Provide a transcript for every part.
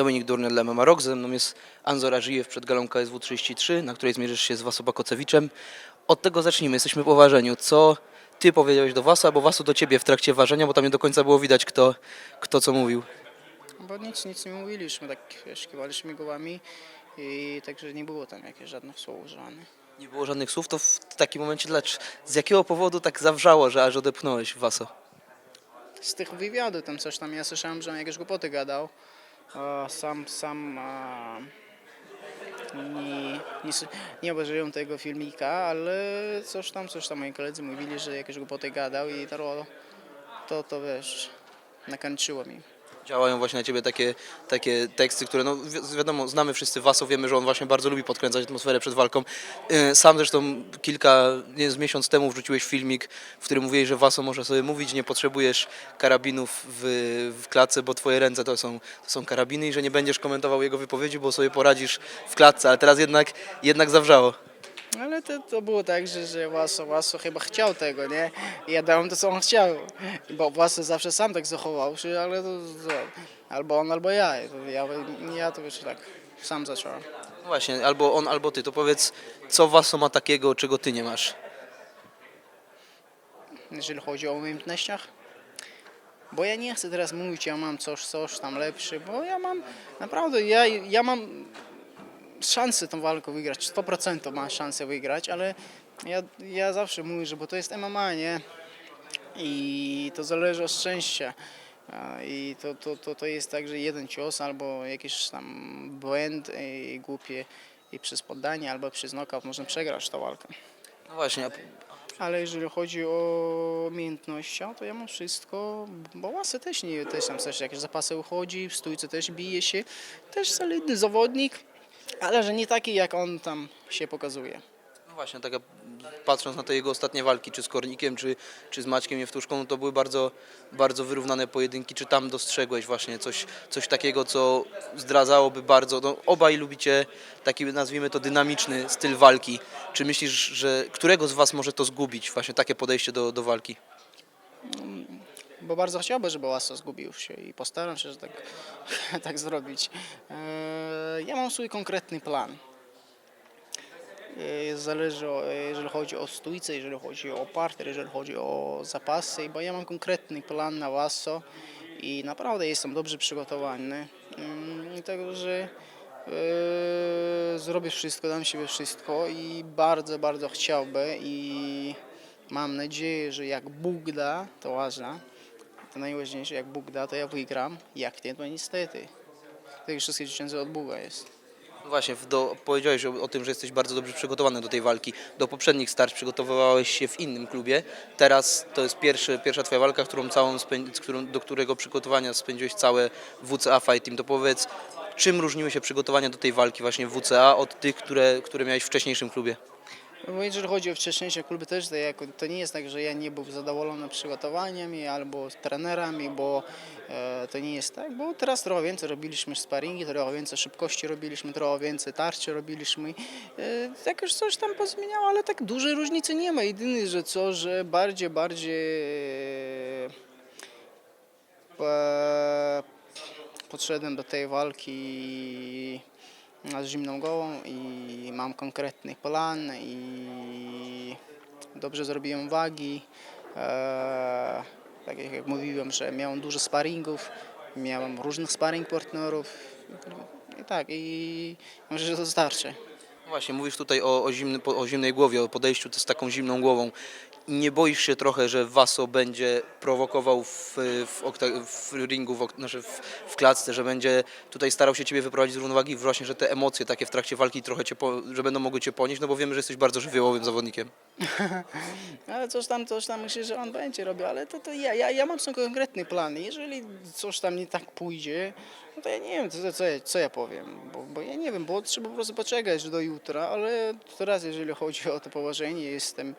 Dominik Durnel, dla MMA Rock. Ze mną jest Anzor Ażijew przed galą KSW 33, na której zmierzysz się z Waso Kocewiczem. Od tego zacznijmy, jesteśmy po ważeniu. Co ty powiedziałeś do Wasu, albo Wasu do ciebie w trakcie ważenia, bo tam nie do końca było widać, kto, kto co mówił. Bo nic, nic nie mówiliśmy, tak wiesz, kiwaliśmy głowami i także nie było tam jakichś żadnych słów używanych. Nie było żadnych słów, to w takim momencie dlacz, z jakiego powodu tak zawrzało, że aż odepchnąłeś Waso? Z tych wywiadów tam coś tam, ja słyszałem, że on jakieś głupoty gadał. Sam, sam nie, nie, nie obejrzałem tego filmika, ale coś tam, coś tam moi koledzy mówili, że jakieś głupoty gadał i to, to, to wiesz, nakończyło mi. Działają właśnie na ciebie takie, takie teksty, które no wi- wiadomo, znamy wszyscy Waso, wiemy, że on właśnie bardzo lubi podkręcać atmosferę przed walką. Yy, Sam zresztą kilka, nie z miesiąc temu wrzuciłeś filmik, w którym mówiłeś, że Waso może sobie mówić, nie potrzebujesz karabinów w, w klatce, bo twoje ręce to są, to są karabiny i że nie będziesz komentował jego wypowiedzi, bo sobie poradzisz w klatce, ale teraz jednak, jednak zawrzało. Ale to, to było tak, że, że Łaso, Łaso chyba chciał tego, nie? I ja dałem to, co on chciał. Bo Łaso zawsze sam tak zachował się, ale to, to albo on, albo ja. Ja, ja to wiesz, tak sam zacząłem. No Właśnie, albo on, albo ty, to powiedz, co Waso ma takiego, czego ty nie masz? Jeżeli chodzi o umiejętnościach. Bo ja nie chcę teraz mówić, ja mam coś, coś tam lepsze, bo ja mam, naprawdę, ja, ja mam szansę tą walkę wygrać, 100% mam szansę wygrać, ale ja, ja zawsze mówię, że bo to jest MMA, nie? I to zależy od szczęścia. I to, to, to, to jest tak, że jeden cios albo jakiś tam błęd i głupie i przez poddanie albo przez knockout można przegrać tę walkę. No właśnie, Ale jeżeli chodzi o umiejętności, to ja mam wszystko, bo łasy też nie, też tam też jakieś zapasy uchodzi, w stójce też bije się, też solidny zawodnik, ale że nie taki jak on tam się pokazuje. No właśnie, tak jak patrząc na te jego ostatnie walki, czy z Kornikiem, czy, czy z Maćkiem Jewtuszką, no to były bardzo, bardzo wyrównane pojedynki. Czy tam dostrzegłeś właśnie coś, coś takiego, co zdradzałoby bardzo, no obaj lubicie taki, nazwijmy to, dynamiczny styl walki. Czy myślisz, że którego z Was może to zgubić, właśnie takie podejście do, do walki? Bo bardzo chciałbym, żeby Łaso zgubił się i postaram się, że tak, tak zrobić. Eee, Ja mam swój konkretny plan. Eee, Zależy, o- jeżeli chodzi o stójce, jeżeli chodzi o parter, jeżeli chodzi o zapasy, bo ja mam konkretny plan na Łaso i naprawdę jestem dobrze przygotowany. Mm, Także zrobię wszystko, dam siebie wszystko i bardzo, bardzo chciałbym i mam nadzieję, że jak Bóg da, to ważne, najważniejsze, jak Bóg da, to ja wygram, jak nie, to niestety. Tak wszystkie dziecięce od Boga jest. No Właśnie, do, powiedziałeś o, o tym, że jesteś bardzo dobrze przygotowany do tej walki. Do poprzednich starć przygotowywałeś się w innym klubie. Teraz to jest pierwszy, pierwsza twoja walka, którą całą którą, do którego przygotowania spędziłeś całe WCA Fight Team. To powiedz, czym różniły się przygotowania do tej walki właśnie w WCA od tych, które, które miałeś w wcześniejszym klubie? Bo jeżeli chodzi o wcześniejsze kluby też, to, to nie jest tak, że ja nie był zadowolony przygotowaniami albo trenerami, bo e, to nie jest tak, bo teraz trochę więcej robiliśmy sparingi, trochę więcej szybkości robiliśmy, trochę więcej tarczy robiliśmy. E, jakoś coś tam pozmieniało, ale tak dużej różnicy nie ma. Jedyne, że co, że bardziej, bardziej e, po- podszedłem do tej walki z zimną głową i mam konkretny plan i dobrze zrobiłem wagi. E, tak jak mówiłem, że miałem dużo sparingów, miałem różnych sparring partnerów i tak i myślę, że to starczy. Właśnie, mówisz tutaj o, o, zimny, o zimnej głowie, o podejściu z taką zimną głową. Nie boisz się trochę, że Waso będzie prowokował w, w, w ringu, w, znaczy w, w klatce, że będzie tutaj starał się ciebie wyprowadzić z równowagi, właśnie, że te emocje takie w trakcie walki trochę cię, po, że będą mogły cię ponieść, no bo wiemy, że jesteś bardzo żywiołowym zawodnikiem. Ale coś tam, coś tam myślę, że on będzie robił, ale to, to ja, ja, ja mam swój konkretny plan. Jeżeli coś tam nie tak pójdzie, no to ja nie wiem, co, co, ja, co ja powiem, bo, bo ja nie wiem, bo trzeba po prostu poczekać do jutra, ale teraz jeżeli chodzi o to położenie, jestem,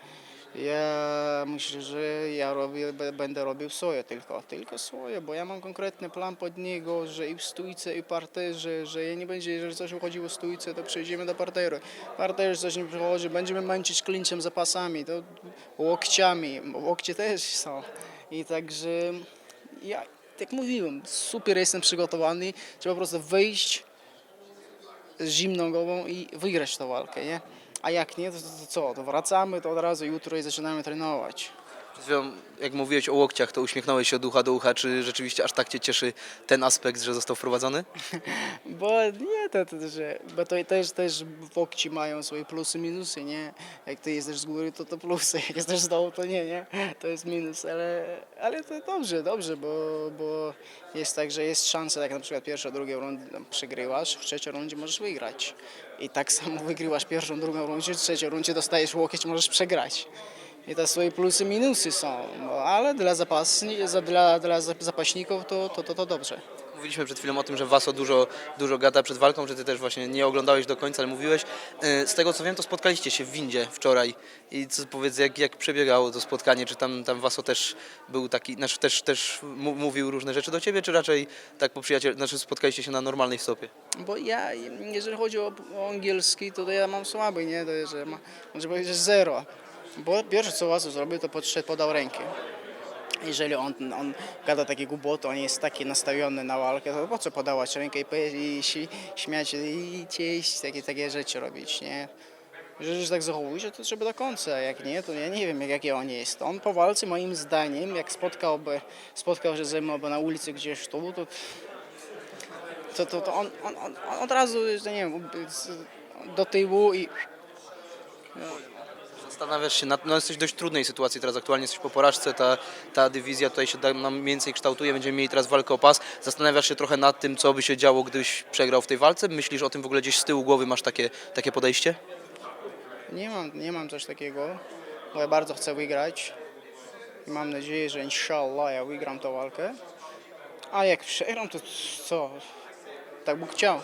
ja myślę, że ja robię, będę robił swoje tylko, tylko swoje, bo ja mam konkretny plan pod niego, że i w stójce, i parterze, że ja nie będzie, jeżeli coś wychodziło w stójce, to przejdziemy do parteru. Parterze coś nie przychodzi, będziemy męczyć klinchem, zapasami, to łokciami, łokcie też są. I także ja jak mówiłem, super jestem przygotowany, trzeba po prostu wyjść z zimną głową i wygrać tę walkę, nie? A jak nie, to, to, co? To wracamy, to od razu jutro i zaczynamy trenować. Jak mówiłeś o łokciach, to uśmiechnąłeś się od ucha do ucha. Czy rzeczywiście aż tak Cię cieszy ten aspekt, że został wprowadzony? Bo nie, to, to, że, bo to też, też łokci mają swoje plusy, minusy, nie? Jak ty jesteś z góry, to to plusy, jak jesteś z dołu, to nie, nie? To jest minus, ale, ale to dobrze, dobrze, bo, bo jest tak, że jest szansa, jak na przykład pierwszą, drugą rundę przegrywasz, w trzeciej rundzie możesz wygrać. I tak samo wygrywasz pierwszą, drugą rundę, w trzeciej rundzie dostajesz łokieć, możesz przegrać. I to swoje plusy, minusy są, no, ale dla, zapasni, za- dla, dla zapaśników to, to, to, to dobrze. Mówiliśmy przed chwilą o tym, że Waso dużo, dużo gada przed walką, że ty też właśnie nie oglądałeś do końca, ale mówiłeś. E, Z tego co wiem, to spotkaliście się w windzie wczoraj. I co powiedz, jak, jak przebiegało to spotkanie? Czy tam, tam Waso też był taki, znaczy też, też mówił różne rzeczy do ciebie, czy raczej tak po przyjaciel, znaczy spotkaliście się na normalnej stopie? Bo ja, jeżeli chodzi o, angielski, to, to ja mam słaby, nie? To że ma, może powiedzieć, zero. Bo pierwsze co Wasu zrobił, to podszedł, podał rękę. Jeżeli on, on gada takie głupoty, on jest taki nastawiony na walkę, to po co podawać rękę i, i si, śmiać i cieść, takie, takie rzeczy robić, nie? Jeżeli się tak zachowuje, to trzeba do końca, jak nie, to ja nie wiem jak, jaki on jest. On po walce moim zdaniem, jak spotkałby, spotkał się ze mną na ulicy gdzieś tu, to to, to, to on, on, on, od razu, nie wiem, do tyłu i Zastanawiasz się, nad, no jesteś w dość trudnej sytuacji teraz, aktualnie jesteś po porażce, ta, ta dywizja tutaj się nam więcej kształtuje, będziemy mieli teraz walkę o pas. Zastanawiasz się trochę nad tym, co by się działo, gdybyś przegrał w tej walce? Myślisz o tym w ogóle gdzieś z tyłu głowy, masz takie, takie podejście? nie mam, nie mam coś takiego, bardzo chcę wygrać i mam nadzieję, że inshallah ja wygram tę walkę. A jak przegram, to co? Tak Bóg chciał.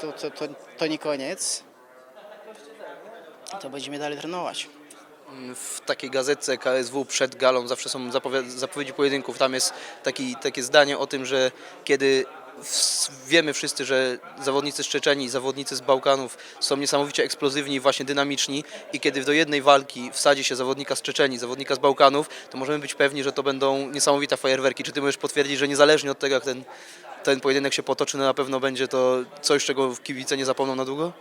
To, to, to, to nie koniec. To będziemy dalej trenować. W takiej gazetce KSW przed galą zawsze są zapowie- zapowiedzi pojedynków. Tam jest taki, takie zdanie o tym, że kiedy wiemy wszyscy, że zawodnicy z Czeczeni, zawodnicy z Bałkanów są niesamowicie eksplozywni i właśnie dynamiczni i kiedy do jednej walki wsadzi się zawodnika z Czeczeni, zawodnika z Bałkanów, to możemy być pewni, że to będą niesamowite fajerwerki. Czy ty możesz potwierdzić, że niezależnie od tego, jak ten, ten pojedynek się potoczy, no na pewno będzie to coś, czego kibice nie zapomną na długo?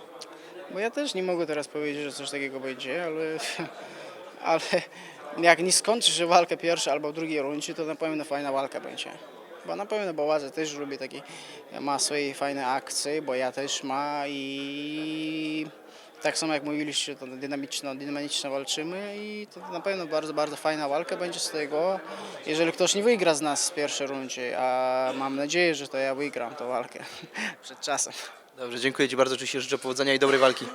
Bo ja też nie mogę teraz powiedzieć, że coś takiego będzie, ale, ale jak nie skończy się walka pierwsza albo drugiej rundzie, to na pewno fajna walka będzie. Bo na pewno Bołazy też lubi takie, ma swoje fajne akcje, bo ja też ma i tak samo jak mówiliście, to dynamiczno, dynamicznie walczymy i to na pewno bardzo, bardzo fajna walka będzie z tego, jeżeli ktoś nie wygra z nas w pierwszej rundzie, a mam nadzieję, że to ja wygram tę walkę przed czasem. Dobrze, dziękuję Ci bardzo, oczywiście życzę powodzenia i dobrej walki.